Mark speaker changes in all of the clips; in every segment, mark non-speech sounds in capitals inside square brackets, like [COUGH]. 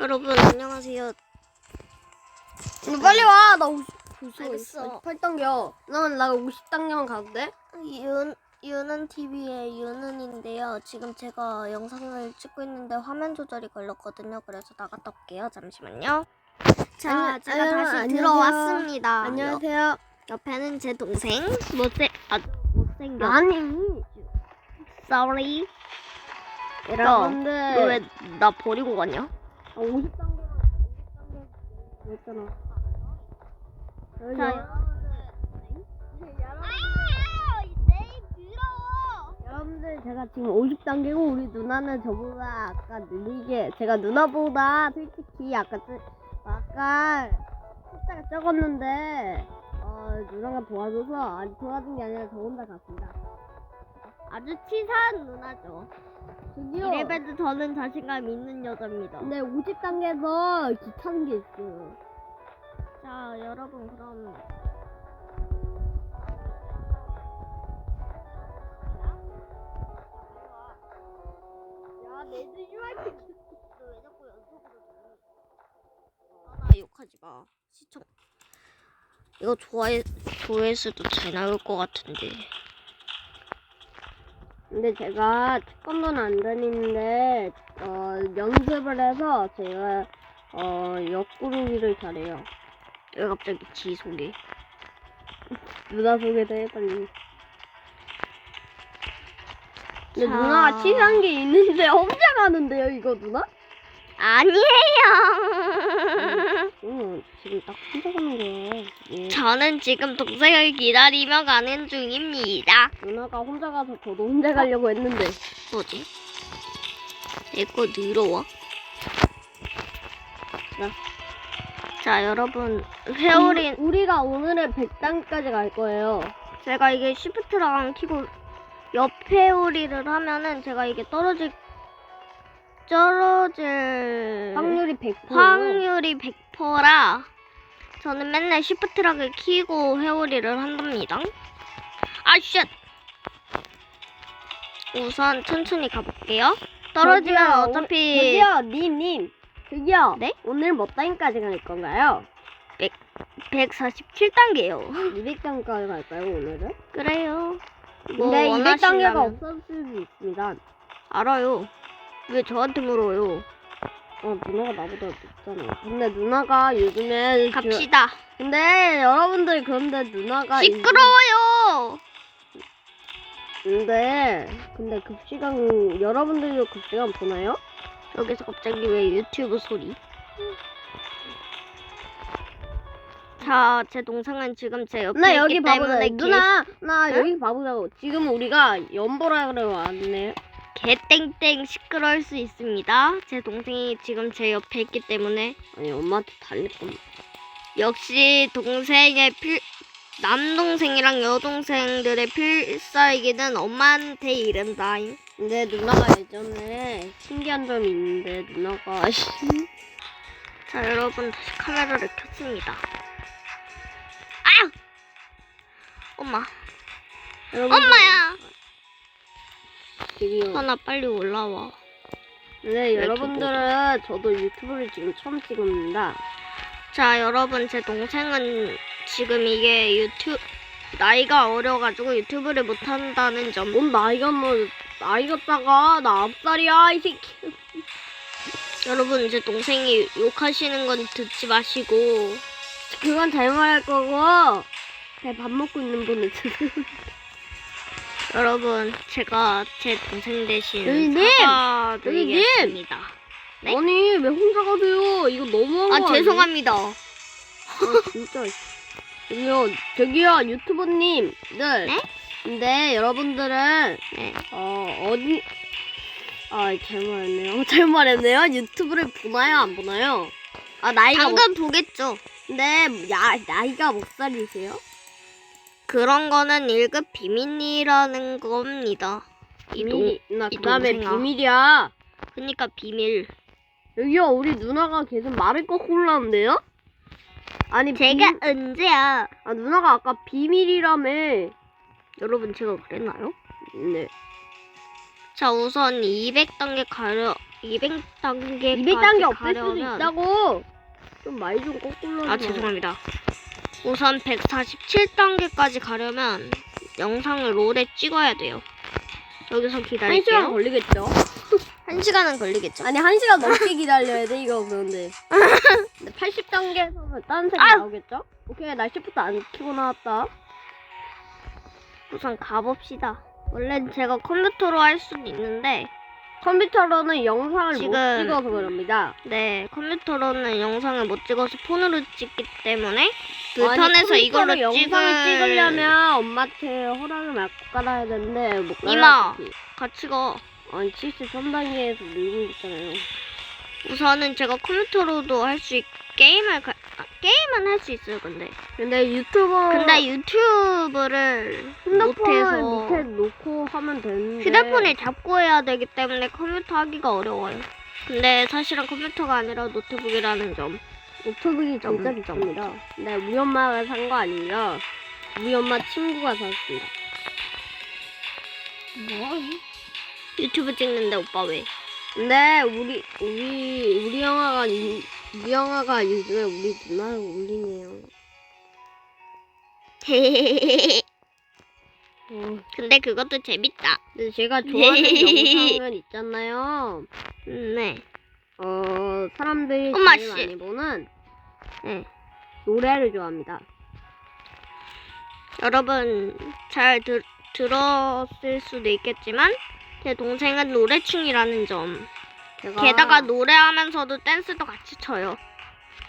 Speaker 1: 여러분 안녕하세요.
Speaker 2: 너 빨리 와. 나 50,
Speaker 1: 알겠어.
Speaker 2: 8단계야. 나는 나 50단계만 가도 돼?
Speaker 1: 윤 윤은 TV의 윤은인데요. 지금 제가 영상을 찍고 있는데 화면 조절이 걸렸거든요. 그래서 나갔다 올게요. 잠시만요. 자,
Speaker 2: 안녕-
Speaker 1: 제가
Speaker 2: 안녕-
Speaker 1: 다시
Speaker 2: 안녕하세요.
Speaker 1: 들어왔습니다.
Speaker 2: 안녕하세요.
Speaker 1: 옆, 옆에는 제 동생 못생 아 못생겨.
Speaker 2: 아니.
Speaker 1: Sorry.
Speaker 2: 여러분들.
Speaker 1: 너왜 나 버리고 갔냐?
Speaker 2: 아, 50단계만 50단계 했잖아.
Speaker 1: 자,
Speaker 2: 여러분들 제가 지금 50단계고 우리 누나는 저보다 아까 느리게 제가 누나보다 솔직히 아까 뜨- 아까 숫자가 적었는데 어 누나가 도와줘서 아니 도와준 게 아니라 저 혼자 갔습니다.
Speaker 1: 아주 치사한 누나죠.
Speaker 2: 저기요.
Speaker 1: 이래봬도 저는 자신감 있는 여자입니다.
Speaker 2: 근데 50단계에서 귀찮은 게 있어요.
Speaker 1: 자, 여러분 그럼
Speaker 2: 야, 내 주지마.
Speaker 1: 왜 자꾸 연속으로 하나 욕하지 마. 시청 이거 좋아해 조회수도 잘 나올 것 같은데.
Speaker 2: 근데 제가 태권도는 안 다니는데 어, 연습을 해서 제가 어, 옆구르기를 잘해요.
Speaker 1: 왜 갑자기 지 소개? [LAUGHS]
Speaker 2: 누나 소개도 해 빨리. 근데
Speaker 1: 자.
Speaker 2: 누나가 치사한 게 있는데 [LAUGHS] 혼자 가는데요 이거 누나?
Speaker 1: 아니에요.
Speaker 2: 응 지금 딱 혼자 가는. 예.
Speaker 1: 저는 지금 동생을 기다리며 가는 중입니다.
Speaker 2: 누나가 혼자 가서 저도 혼자 가려고 했는데
Speaker 1: 뭐지? 내거 늘어와?
Speaker 2: 자.
Speaker 1: 자, 여러분 회오리
Speaker 2: 우- 우리가 오늘의 100단까지 갈 거예요.
Speaker 1: 제가 이게 시프트랑 키고 옆에 오리를 하면은 제가 이게 떨어질 떨어질
Speaker 2: 확률이 100%.
Speaker 1: 확률이 100%라 저는 맨날 시프트락을 키고 회오리를 한답니다. 아 쉣. 우선 천천히 가볼게요. 떨어지면
Speaker 2: 저기요,
Speaker 1: 어차피
Speaker 2: 저기요, 님, 님. 저기요.
Speaker 1: 네?
Speaker 2: 오늘 몇 단까지 갈 건가요?
Speaker 1: 147단계요.
Speaker 2: 200단까지 갈까요, 오늘은?
Speaker 1: 그래요. 뭐
Speaker 2: 근데 200단계가
Speaker 1: 원하신다면.
Speaker 2: 없을 수도 있습니다.
Speaker 1: 알아요. 왜 저한테 물어요?
Speaker 2: 어, 누나가 나보다 높잖아. 근데 누나가 요즘에. 그-
Speaker 1: 갑시다.
Speaker 2: 근데 여러분들, 그런데 누나가.
Speaker 1: 시끄러워요.
Speaker 2: 근데, 근데 급시간, 여러분들도 급시간 보나요?
Speaker 1: 여기서 갑자기 왜 유튜브 소리? 자, 제 동생은 지금 제 옆에
Speaker 2: 나
Speaker 1: 있기
Speaker 2: 여기 봐보자.
Speaker 1: 때문에
Speaker 2: 누나, 나
Speaker 1: 응?
Speaker 2: 여기 봐보자고. 지금 우리가 연보라를 왔네.
Speaker 1: 개, 개땡땡 시끄러울 수 있습니다. 제 동생이 지금 제 옆에 있기 때문에
Speaker 2: 아니, 엄마한테 달릴 겁니다.
Speaker 1: 역시 동생의 필 남동생이랑 여동생들의 필살기는 엄마한테 이른다.
Speaker 2: 근데 누나가 예전에 신기한 점이 있는데 누나가
Speaker 1: 자, 여러분 다시 카메라를 켰습니다. 아! 엄마,
Speaker 2: 여러분들
Speaker 1: 엄마야.
Speaker 2: 지금
Speaker 1: 하나 빨리 올라와.
Speaker 2: 네
Speaker 1: 이렇게
Speaker 2: 여러분들은 저도 유튜브를 지금 처음 찍습니다.
Speaker 1: 자, 여러분 제 동생은 지금 이게 유튜브 나이가 어려가지고 유튜브를 못한다는 점.
Speaker 2: 뭔 나이가 뭐 나이가 작아 나 아홉 살이야 이 새끼.
Speaker 1: 여러분 제 동생이 욕하시는 건 듣지 마시고
Speaker 2: 그건 잘못할 거고 제밥 먹고 있는 분은
Speaker 1: 여러분 제가 제 동생 대신
Speaker 2: 여기님!
Speaker 1: 사과드리겠습니다. 네?
Speaker 2: 아니 왜 혼자 가세요? 이거 너무한 거
Speaker 1: 아
Speaker 2: 아니에요?
Speaker 1: 죄송합니다.
Speaker 2: 아 진짜. 저기요 저기요 유튜버님들.
Speaker 1: 네?
Speaker 2: 근데 여러분들은
Speaker 1: 네.
Speaker 2: 어 어디 아 잘못 말했네요. [LAUGHS] 잘못 말했네요. 유튜브를 보나요 안 보나요? 아 나이가
Speaker 1: 당근 보겠죠.
Speaker 2: 근데 야 나이가 몇 살이세요?
Speaker 1: 그런 거는 1급 비밀이라는 겁니다. 이
Speaker 2: 비밀이
Speaker 1: 나이
Speaker 2: 그다음에
Speaker 1: 동생아.
Speaker 2: 비밀이야.
Speaker 1: 그러니까 비밀.
Speaker 2: 여기요 우리 누나가 계속 말을 꺾고 올라는데요? 아니
Speaker 1: 제가
Speaker 2: 비-
Speaker 1: 언제야?
Speaker 2: 아 누나가 아까 비밀이라며.
Speaker 1: 여러분 제가 그랬나요?
Speaker 2: 네.
Speaker 1: 자 우선 200단계 가려 200단계까지
Speaker 2: 200단계 없앨 수도 있다고. 좀 많이 좀 거꾸로.
Speaker 1: 아. 죄송합니다. 우선 147단계까지 가려면 영상을 롤에 찍어야 돼요. 여기서
Speaker 2: 한 시간
Speaker 1: 기다릴게요.
Speaker 2: 걸리겠죠? [LAUGHS]
Speaker 1: 한 시간은 걸리겠죠?
Speaker 2: 아니 한 시간 넘게 기다려야 돼 이거 그런데 [LAUGHS] 80단계에서는 딴 색이
Speaker 1: 아!
Speaker 2: 나오겠죠? 오케이 날씨부터 안 켜고 나왔다
Speaker 1: 우선 가봅시다. 원래 제가 컴퓨터로 할 수는 있는데
Speaker 2: 컴퓨터로는 영상을 못
Speaker 1: 지금-
Speaker 2: 찍어서 그럽니다
Speaker 1: 네 컴퓨터로는 영상을 못 찍어서 폰으로 찍기 때문에
Speaker 2: 아니,
Speaker 1: 불편해서
Speaker 2: 컴퓨터로
Speaker 1: 이걸로
Speaker 2: 영상을
Speaker 1: 찍을
Speaker 2: 찍으려면 엄마한테 허락을 받고 깔아야 되는데 못 깔아
Speaker 1: 이마. 같이 가.
Speaker 2: 아니 73단계에서 밀고 있잖아요
Speaker 1: 우선은 제가 컴퓨터로도 할 수 있, 게임을 가, 아, 게임은 할 수 있어요 근데
Speaker 2: 근데 유튜버
Speaker 1: 근데 유튜브를
Speaker 2: 핸드폰을
Speaker 1: 못해서
Speaker 2: 밑에 놓고 하면 되는데
Speaker 1: 휴대폰을 잡고 해야 되기 때문에 컴퓨터 하기가 어려워요. 근데 사실은 컴퓨터가 아니라 노트북이라는 점.
Speaker 2: 노트북이 진짜
Speaker 1: 점,
Speaker 2: 비쌉니다. 네, 우리 엄마가 산 거 아니라 우리 엄마 친구가 샀습니다.
Speaker 1: 뭐? 유튜브 찍는데 오빠 왜?
Speaker 2: 근데 우리 우리 우리 영화가 이- 영화가 요즘에 우리 누나를 올리네요. 어, [LAUGHS]
Speaker 1: 근데 그것도 재밌다.
Speaker 2: 근데 제가 좋아하는 [LAUGHS] 영상은 있잖아요.
Speaker 1: 음, 네.
Speaker 2: 어 사람들이
Speaker 1: 엄마,
Speaker 2: 제일
Speaker 1: 씨.
Speaker 2: 많이 보는
Speaker 1: 네.
Speaker 2: 노래를 좋아합니다.
Speaker 1: 여러분 잘 들, 들었을 수도 있겠지만 제 동생은 노래충이라는 점.
Speaker 2: 제가
Speaker 1: 게다가 노래하면서도 댄스도 같이 춰요.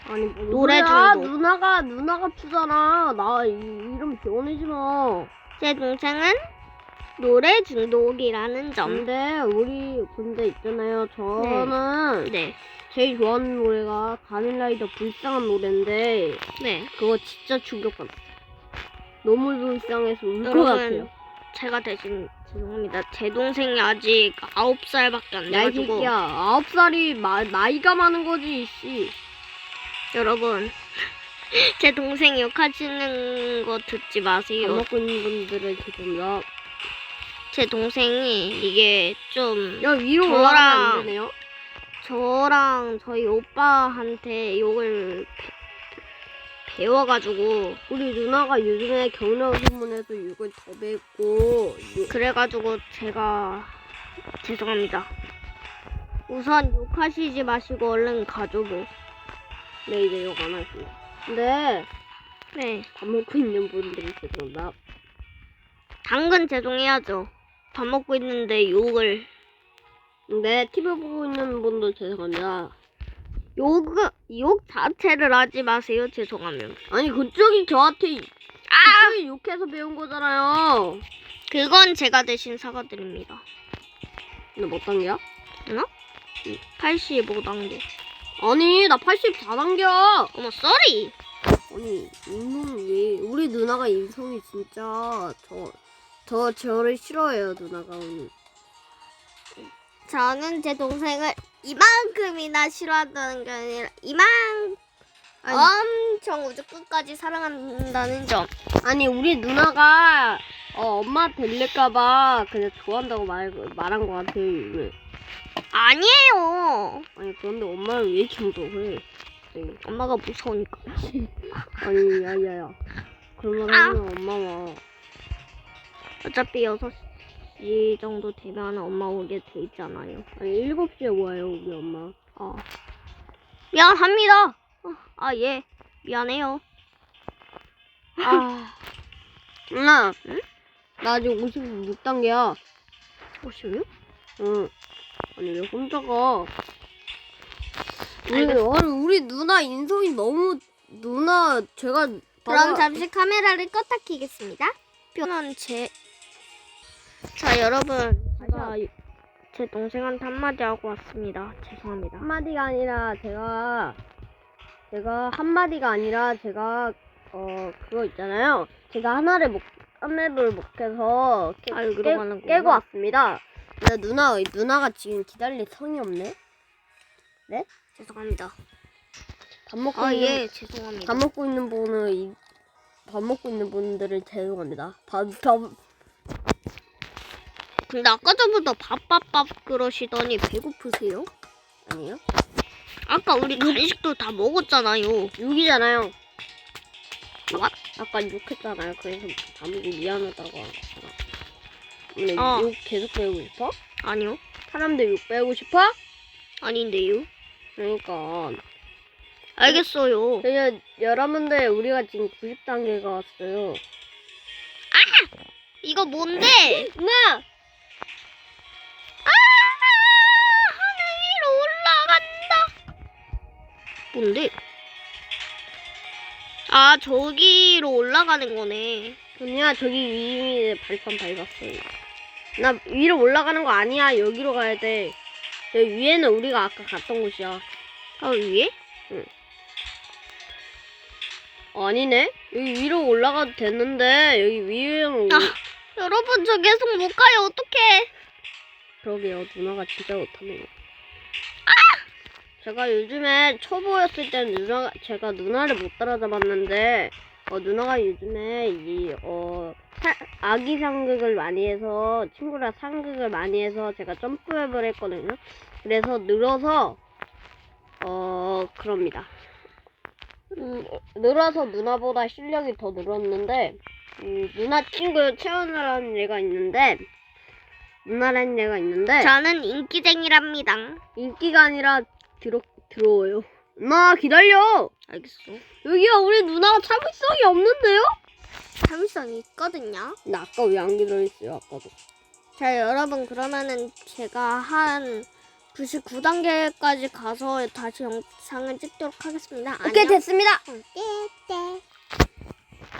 Speaker 2: 아니 뭐
Speaker 1: 노래 중독.
Speaker 2: 누나가 누나가 추잖아. 나 이, 이름 지원해지 마.
Speaker 1: 제 동생은 노래 중독이라는 점.
Speaker 2: 근데 우리 근데 있잖아요. 저는
Speaker 1: 네.
Speaker 2: 제일 좋아하는 노래가 가민라이더 불쌍한 노래인데
Speaker 1: 네.
Speaker 2: 그거 진짜 충격받았어. 너무 불쌍해서 울 것 같아요.
Speaker 1: 제가 대신 죄송합니다. 제 동생이 아직 9살밖에 안
Speaker 2: 야 이
Speaker 1: 돼가지고
Speaker 2: 새끼야 아홉 살이 마, 나이가 많은 거지 씨.
Speaker 1: 여러분 [LAUGHS] 제 동생 욕하시는 거 듣지
Speaker 2: 밥
Speaker 1: 마세요.
Speaker 2: 먹고 있는 분들은 죄송합니다.
Speaker 1: 제 동생이 이게 좀
Speaker 2: 야 위로
Speaker 1: 저랑-
Speaker 2: 올라가면 안 되네요.
Speaker 1: 저랑 저희 오빠한테 욕을 배, 배워가지고
Speaker 2: 우리 누나가 요즘에 경력 신문에서 이걸 더 배웠고 요-
Speaker 1: 그래가지고 제가 죄송합니다. 우선 욕하시지 마시고 얼른 가줘보.
Speaker 2: 네 이제 욕 안 할게요. 근데
Speaker 1: 네.
Speaker 2: 밥 먹고 있는 분들이 죄송합니다.
Speaker 1: 당근 죄송해야죠. 밥 먹고 있는데 욕을
Speaker 2: 근데 TV 보고 있는 분들 죄송합니다.
Speaker 1: 욕, 욕 자체를 하지 마세요. 죄송하면.
Speaker 2: 아니 그쪽이 저한테
Speaker 1: 아!
Speaker 2: 그쪽이 욕해서 배운 거잖아요.
Speaker 1: 그건 제가 대신 사과드립니다.
Speaker 2: 근데 몇 단계야?
Speaker 1: 85단계.
Speaker 2: 아니 나 84단계야.
Speaker 1: 어머, 쏘리!
Speaker 2: 아니 인성 왜 우리 누나가 인성이 진짜 저 저 저를 싫어해요 누나가 오늘.
Speaker 1: 저는 제 동생을 이만큼이나 싫어한다는 게 아니라 이만
Speaker 2: 아니,
Speaker 1: 엄청 우주 끝까지 사랑한다는 점.
Speaker 2: 아니 우리 누나가 어, 엄마 될릴까봐 그냥 좋아한다고 말 말한 것 같아요 요즘에.
Speaker 1: 아니에요.
Speaker 2: 아니 그런데 엄마를 왜 이렇게 무서워해? 네.
Speaker 1: 엄마가 무서우니까.
Speaker 2: 아니 야야야 그런 말
Speaker 1: 아.
Speaker 2: 하면 엄마 와.
Speaker 1: 어차피 6시 정도 되면 엄마 오게 돼 있잖아요.
Speaker 2: 아니 7시에 와요 우리 엄마.
Speaker 1: 어. 미안합니다. 어, 아, 예. 미안해요.
Speaker 2: 아 누나
Speaker 1: 응?
Speaker 2: 나 아직 56단계야.
Speaker 1: 56?
Speaker 2: 응. 아니 왜 혼자 가? 우리. 아니, 우리 누나 인성이 너무 누나 제가
Speaker 1: 그럼. 잠시 카메라를 껐다 키겠습니다. 표는 제. 자, 여러분. 제가 제 동생한테 한마디 하고 왔습니다. 죄송합니다.
Speaker 2: 한마디가 아니라 제가 제가 한마디가 아니라 제가 어 그거 있잖아요. 제가 하나를 목 하나를 목해서 깨,
Speaker 1: 아유,
Speaker 2: 깨,
Speaker 1: 그러고
Speaker 2: 깨고. 왔습니다. 근데 누나 누나가 지금 기다릴 성이 없네.
Speaker 1: 죄송합니다.
Speaker 2: 밥 먹고
Speaker 1: 아,
Speaker 2: 있는
Speaker 1: 예, 죄송합니다.
Speaker 2: 밥 먹고 있는 분은 이, 밥 먹고 있는 분들을 죄송합니다. 밥, 밥
Speaker 1: 근데 아까 전부터 밥밥밥 그러시더니 배고프세요?
Speaker 2: 아니에요?
Speaker 1: 아까 우리 간식도 다 먹었잖아요.
Speaker 2: 6이잖아요.
Speaker 1: What?
Speaker 2: 아까 6 했잖아요. 그래서 다무고 미안하다고 하잖아. 근데
Speaker 1: 어.
Speaker 2: 6 계속 배우고 싶어?
Speaker 1: 아니요.
Speaker 2: 사람들 6 배우고 싶어?
Speaker 1: 아닌데요.
Speaker 2: 그러니까.
Speaker 1: 알겠어요.
Speaker 2: 그냥 여러분들 우리가 지금 90단계가 왔어요.
Speaker 1: 이거 뭔데?
Speaker 2: 나!
Speaker 1: 뭔데? 아, 저기로 올라가는 거네.
Speaker 2: 그냥 저기 위에 발판 밟았어요. 나 위로 올라가는 거 아니야. 여기로 가야 돼. 여기 위에는 우리가 아까 갔던 곳이야.
Speaker 1: 아, 위에?
Speaker 2: 아니네? 여기 위로 올라가도 되는데 여기 위에는
Speaker 1: 아. 여러분, 저 계속 못 가요. 어떡해.
Speaker 2: 그러게요. 누나가 진짜 못하네요. 제가 요즘에 초보였을 땐 누나가 제가 누나를 못 따라잡았는데 어, 누나가 요즘에 이어 아기 상극을 많이 해서 친구랑 상극을 많이 해서 제가 점프맵을 했거든요. 그래서 늘어서 어 그럽니다. 음, 늘어서 누나보다 실력이 더 늘었는데 음, 누나 친구 채원이라는 애가 있는데 누나라는 애가 있는데
Speaker 1: 저는 인기쟁이랍니다.
Speaker 2: 인기가 아니라 들어 들어워요. 누나 기다려.
Speaker 1: 알겠어.
Speaker 2: 여기가 우리 누나가 참을성이 없는데요?
Speaker 1: 참을성이 있거든요.
Speaker 2: 나 아까 왜 안 기다렸어요? 아까도.
Speaker 1: 자, 여러분, 그러면은 제가 한 99단계까지 가서 다시 영상을 찍도록 하겠습니다.
Speaker 2: 오케이
Speaker 1: 안녕.
Speaker 2: 됐습니다.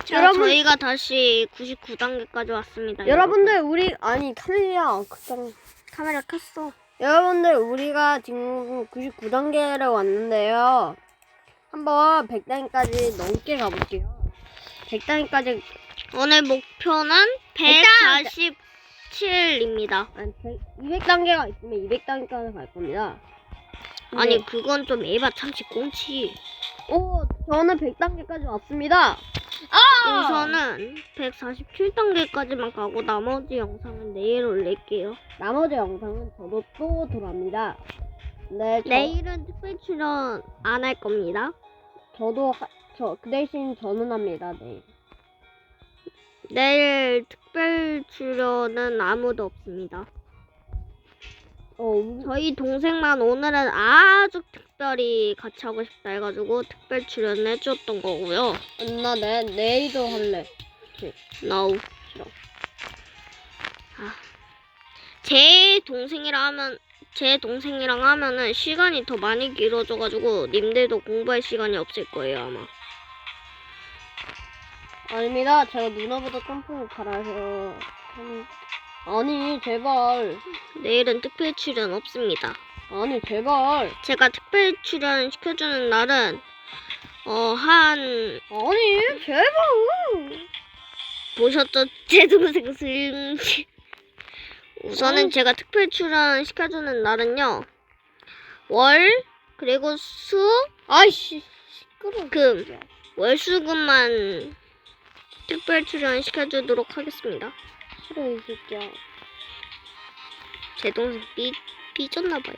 Speaker 1: 자,
Speaker 2: 여러분-
Speaker 1: 저희가 다시 99단계까지 왔습니다.
Speaker 2: 여러분들 우리 아니 카메라 그냥
Speaker 1: 카메라 켰어.
Speaker 2: 여러분들 우리가 지금 99단계를 왔는데요. 한번 100단계까지 넘게 가볼게요. 100단계까지
Speaker 1: 오늘 목표는
Speaker 2: 일단-
Speaker 1: 147입니다.
Speaker 2: 아니 100, 200단계가 있으면 200단계까지 갈 겁니다. 근데-
Speaker 1: 아니, 그건 좀 에바 참치 꽁치.
Speaker 2: 오 저는 100단계까지 왔습니다. 아!
Speaker 1: 우선은 147단계까지만 가고 나머지 영상은 내일 올릴게요.
Speaker 2: 나머지 영상은 저도 또 돌아옵니다. 네, 저,
Speaker 1: 내일은 특별 출연 안 할 겁니다.
Speaker 2: 저도 하, 저, 그 대신 저는 합니다. 네.
Speaker 1: 내일 특별 출연은 아무도 없습니다.
Speaker 2: 어, 우리-
Speaker 1: 저희 동생만 오늘은 아주 특 별히 같이 하고 싶다 해가지고 특별 출연을 해줬던 거고요.
Speaker 2: 나 내, 내일도 할래.
Speaker 1: No.
Speaker 2: 싫어.
Speaker 1: 아, 제 동생이랑 하면 제 동생이랑 하면은 시간이 더 많이 길어져가지고 님들도 공부할 시간이 없을 거예요 아마.
Speaker 2: 아닙니다. 제가 누나보다 점프를 잘해서. 음, 아니, 제발.
Speaker 1: 내일은 특별 출연 없습니다.
Speaker 2: 아니, 제발.
Speaker 1: 제가 특별 출연 시켜주는 날은 어 한
Speaker 2: 아니, 제발.
Speaker 1: 보셨죠? [LAUGHS] 제 동생 수윤씨. 우선은
Speaker 2: 아유.
Speaker 1: 제가 특별 출연 시켜주는 날은요. 월, 그리고 수,
Speaker 2: 아이씨, 시끄러워.
Speaker 1: 금. 월수금만 특별 출연 시켜주도록 하겠습니다.
Speaker 2: 싫어, 이 새끼야.
Speaker 1: 제 동생 삐, 삐졌나봐요.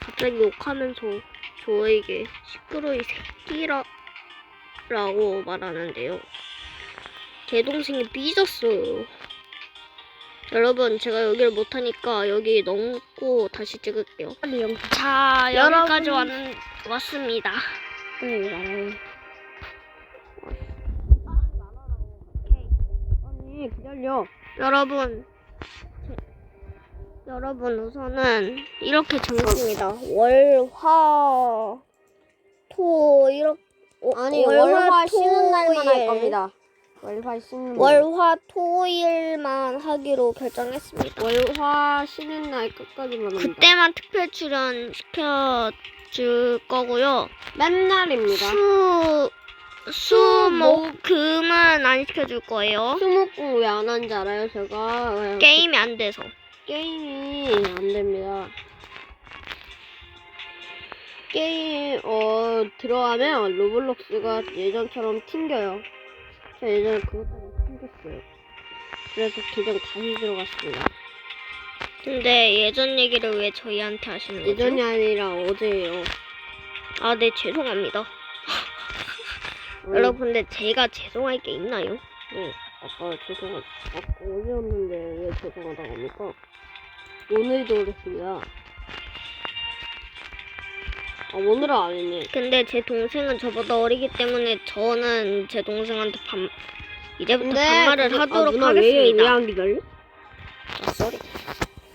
Speaker 1: 갑자기 욕하면서 저에게 시끄러 이 새끼라, 라고 말하는데요. 제 동생이 삐졌어요. 여러분, 제가 여기를 못하니까 여기 넘고 다시 찍을게요. 자. 여기까지 왔, 왔습니다.
Speaker 2: 말해. 아니, 기다려.
Speaker 1: 여러분, 제- 여러분 우선은 이렇게 정했습니다. 월, 화, 토 이렇게
Speaker 2: 아니,
Speaker 1: 월,
Speaker 2: 월화,
Speaker 1: 화,
Speaker 2: 쉬는 날만 할. 겁니다. 월화 쉬는 날.
Speaker 1: 월화 토일만 하기로 결정했습니다.
Speaker 2: 월화 쉬는 날 끝까지만 합니다.
Speaker 1: 그때만 특별 출연 시켜 줄 거고요.
Speaker 2: 맨날입니다.
Speaker 1: 수, 수, 목, 금은 안 시켜줄 거예요.
Speaker 2: 수목공 왜안 하는지 알아요? 제가 왜
Speaker 1: 게임이 안 돼서.
Speaker 2: 게임이 안 됩니다. 게임 어 들어가면 로블록스가 예전처럼 튕겨요. 저 예전에 그것 때문에 튕겼어요. 그래서 계정 다시 들어갔습니다.
Speaker 1: 근데 예전 얘기를 왜 저희한테 하시는 거죠?
Speaker 2: 예전이 아니라 어제예요.
Speaker 1: 아, 네, 죄송합니다. [LAUGHS]
Speaker 2: 왜?
Speaker 1: 여러분, 근데 제가 죄송할 게 있나요?
Speaker 2: 네, 아까 죄송하, 아까 어제였는데 왜 죄송하다고 합니까? 오늘도 그랬습니다. 아, 오늘은 아니네.
Speaker 1: 근데 제 동생은 저보다 어리기 때문에 저는 제 동생한테 반, 이제부터 반말을
Speaker 2: 그거-
Speaker 1: 하도록
Speaker 2: 아, 누나
Speaker 1: 하겠습니다.
Speaker 2: 왜안 기다려?
Speaker 1: 아, 쏘리.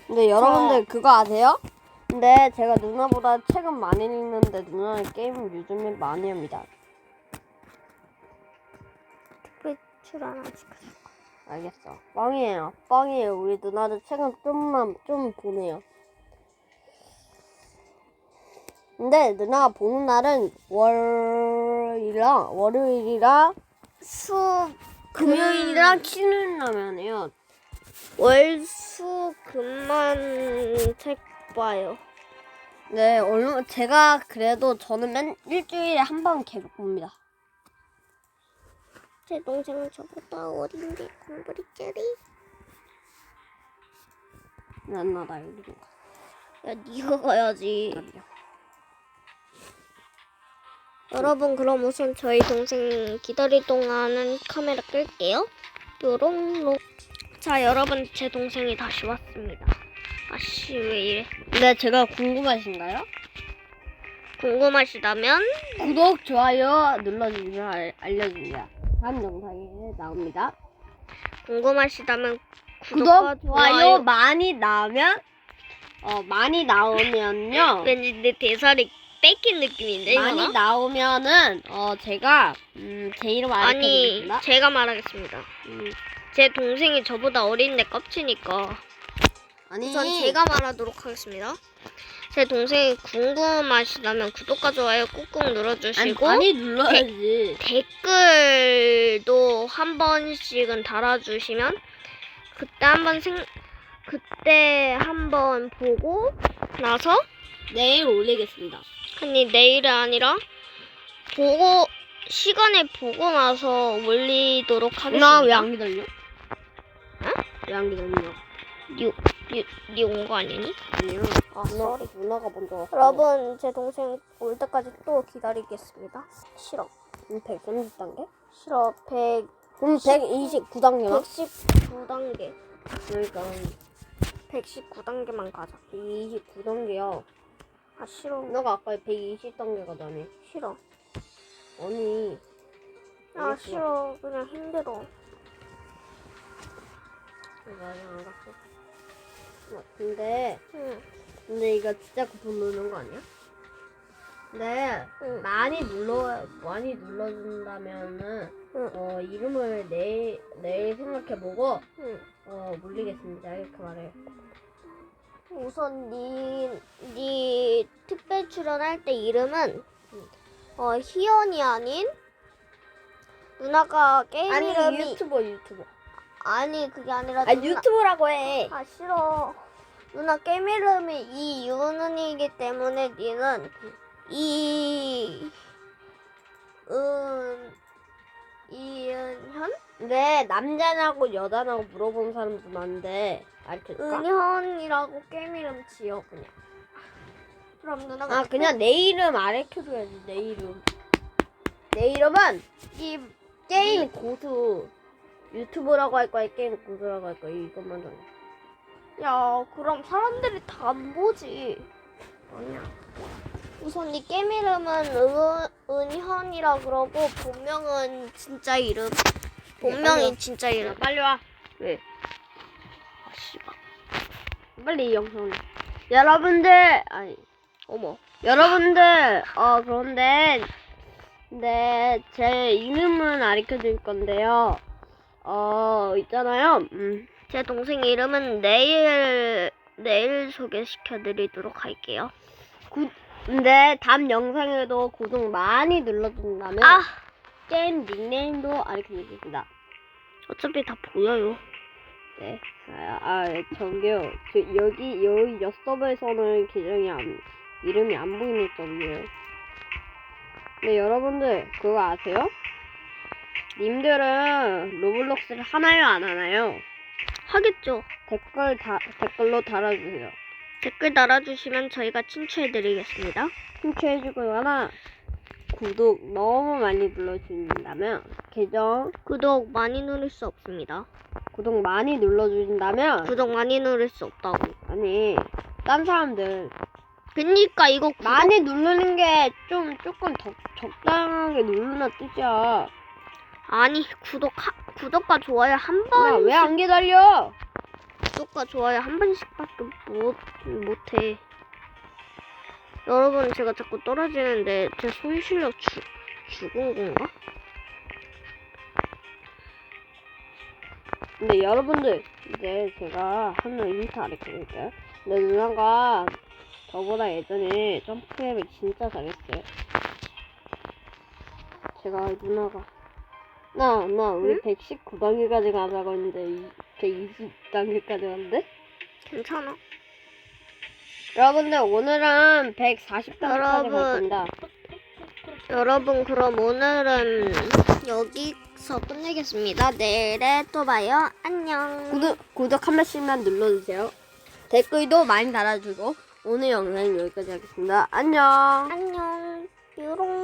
Speaker 2: 근데 여러분들 그거 아세요? 근데 제가 누나보다 책은 많이 읽는데 누나는 게임을 요즘에 많이 합니다.
Speaker 1: 출안 아직.
Speaker 2: 알겠어. 뻥이에요. 뻥이에요. 우리 누나도 책은 좀만 좀 보네요. 근데 누나가 보는 날은 월이랑 월요일이랑
Speaker 1: 수,
Speaker 2: 금요일이랑 쉬는 날이에요.
Speaker 1: 월수 금만 책 봐요.
Speaker 2: 네, 얼마 제가 그래도 저는 맨 일주일에 한 번 계속 봅니다.
Speaker 1: 제 동생은 저보다 어린데 공부를 쩌리.
Speaker 2: 난 나다 이리로 가.
Speaker 1: 야, 네가 가야지.
Speaker 2: 기다려.
Speaker 1: 여러분 그럼 우선 저희 동생 기다릴 동안은 카메라 끌게요. 요롱롱. 자 여러분 제 동생이 다시 왔습니다. 아씨 왜 이래?
Speaker 2: 근데 제가 궁금하신가요?
Speaker 1: 궁금하시다면
Speaker 2: 구독, 좋아요 눌러주시면 알, 알려줍니다. 다음 영상에 나옵니다.
Speaker 1: 궁금하시다면
Speaker 2: 구독,
Speaker 1: 구독과
Speaker 2: 좋아요 많이 나오면 어 많이 나오면요.
Speaker 1: 왠지 내 대사를 뺏긴 느낌인데
Speaker 2: 많이
Speaker 1: 이거나?
Speaker 2: 나오면은 어 제가 음, 제 이름
Speaker 1: 아니
Speaker 2: 알려드리겠습니다.
Speaker 1: 제가 말하겠습니다.
Speaker 2: 음,
Speaker 1: 제 동생이 저보다 어린데 껍치니까
Speaker 2: 아니
Speaker 1: 우선 제가 말하도록 하겠습니다. 제 동생이 궁금하시다면 구독과 좋아요 꾹꾹
Speaker 2: 아니,
Speaker 1: 눌러주시고
Speaker 2: 많이 눌러야지.
Speaker 1: 댓글도 한 번씩은 달아주시면 그때 한번 생 그때 한번 보고 나서
Speaker 2: 내일 올리겠습니다.
Speaker 1: 아니 내일이 아니라 보고 시간에 보고 나서 올리도록 하겠습니다.
Speaker 2: 누나 왜 안 기다려? 왜안 기다려?
Speaker 1: 니온 거 아니니?
Speaker 2: 아니요.
Speaker 1: 아,
Speaker 2: 누나,
Speaker 1: 쏘리.
Speaker 2: 누나가 먼저 왔어.
Speaker 1: 여러분 제 동생 올 때까지 또 기다리겠습니다. 싫어.
Speaker 2: 음, 130단계?
Speaker 1: 싫어. 100
Speaker 2: 그럼 129단계나?
Speaker 1: 119단계.
Speaker 2: 그러니까
Speaker 1: 119단계만 가자.
Speaker 2: 129단계야.
Speaker 1: 아 싫어.
Speaker 2: 누나가 아까 120단계 가자니.
Speaker 1: 싫어.
Speaker 2: 아니.
Speaker 1: 아. 싫어. 그냥 힘들어.
Speaker 2: 맞아, 안 갔어. 어, 근데,
Speaker 1: 응.
Speaker 2: 근데 이거 진짜 쿠폰 누르는 거 아니야? 근데,
Speaker 1: 응.
Speaker 2: 많이 눌러, 많이 눌러준다면은,
Speaker 1: 응.
Speaker 2: 어, 이름을 내일, 내일 생각해보고,
Speaker 1: 응.
Speaker 2: 어, 물리겠습니다. 이렇게 말해요.
Speaker 1: 우선 니, 니 특별 출연할 때 이름은 어 희연이 아닌 누나가 게임
Speaker 2: 아니,
Speaker 1: 이름이
Speaker 2: 유튜버, 유튜버.
Speaker 1: 아니 그게 아니라
Speaker 2: 아,
Speaker 1: 누나-
Speaker 2: 유튜브라고 해.
Speaker 1: 아 싫어 누나 게임 이름이 이윤은이기 때문에 니는 이 은 이은현
Speaker 2: 근데, 남자냐고 여자냐고 물어보는 사람도 많은데, 알려줄까?
Speaker 1: 은현이라고 게임 이름 지어 그냥 그럼 누나가
Speaker 2: 아, 그냥 내 이름 알려줘야지, 내 이름. 내 이름은,
Speaker 1: 이
Speaker 2: 게임 고수. 유튜브라고 할 거야, 게임 고수라고 할 거야, 이것만 정해.
Speaker 1: 야, 그럼 사람들이 다 안 보지.
Speaker 2: 아니야.
Speaker 1: 우선 이 게임 이름은 은, 은현이라 그러고 본명은 진짜 이름. 본명이
Speaker 2: 와.
Speaker 1: 진짜 이름.
Speaker 2: 빨리 와. 왜?
Speaker 1: 아, 씨발.
Speaker 2: 빨리 이 영상을. 여러분들, 아니,
Speaker 1: 어머.
Speaker 2: 여러분들, 어, 그런데, 근데, 제 이름은 알려 드릴 건데요. 어, 있잖아요. 음,
Speaker 1: 제 동생 이름은 내일 내일 소개시켜 드리도록 할게요.
Speaker 2: 근데 다음 영상에도 구독 많이 눌러준다면,
Speaker 1: 아,
Speaker 2: 게임 닉네임도 알려 드리겠습니다.
Speaker 1: 어차피 다 보여요.
Speaker 2: 네. 아, 아 저기요. 저, 여기, 여기 옆서버에서는 계정이 안, 이름이 안 보이는 점이에요. 네, 여러분들, 그거 아세요? 님들은 로블록스를 하나요, 안 하나요?
Speaker 1: 하겠죠.
Speaker 2: 댓글 다 댓글로 달아주세요.
Speaker 1: 댓글 달아주시면 저희가 친추해드리겠습니다.
Speaker 2: 신청해주거나 구독 너무 많이 눌러주신다면 계정
Speaker 1: 구독 많이 누를 수 없습니다.
Speaker 2: 구독 많이 눌러주신다면
Speaker 1: 구독 많이 누를 수 없다고.
Speaker 2: 아니 딴 사람들
Speaker 1: 그니까 이거 구독
Speaker 2: 많이 누르는 게 좀 조금 더 적당하게 누르는 뜻이야.
Speaker 1: 아니 구독 하, 구독과 좋아요 한 번.
Speaker 2: 왜 안 기다려?
Speaker 1: 구독과 좋아요 한 번씩밖에 못 못해. 여러분 제가 자꾸 떨어지는데 제 소리 실력 주, 죽은 건가?
Speaker 2: 근데 여러분들 이제 제가 하는 힌트 알려드릴게요. 내 누나가 저보다 예전에 점프맵을 진짜 잘했어요. 제가 누나가 나, 나 우리
Speaker 1: 응?
Speaker 2: 119단계까지 가자고 했는데 120단계까지 갔는데?
Speaker 1: 괜찮아.
Speaker 2: 여러분들 오늘은 140단계까지 갈
Speaker 1: 여러분.
Speaker 2: 겁니다.
Speaker 1: 여러분 그럼 오늘은 여기서 끝내겠습니다. 내일에 또 봐요. 안녕.
Speaker 2: 구독, 구독 한 번씩만 눌러주세요. 댓글도 많이 달아주고 오늘 영상은 여기까지 하겠습니다. 안녕.
Speaker 1: 안녕. 뾰롱.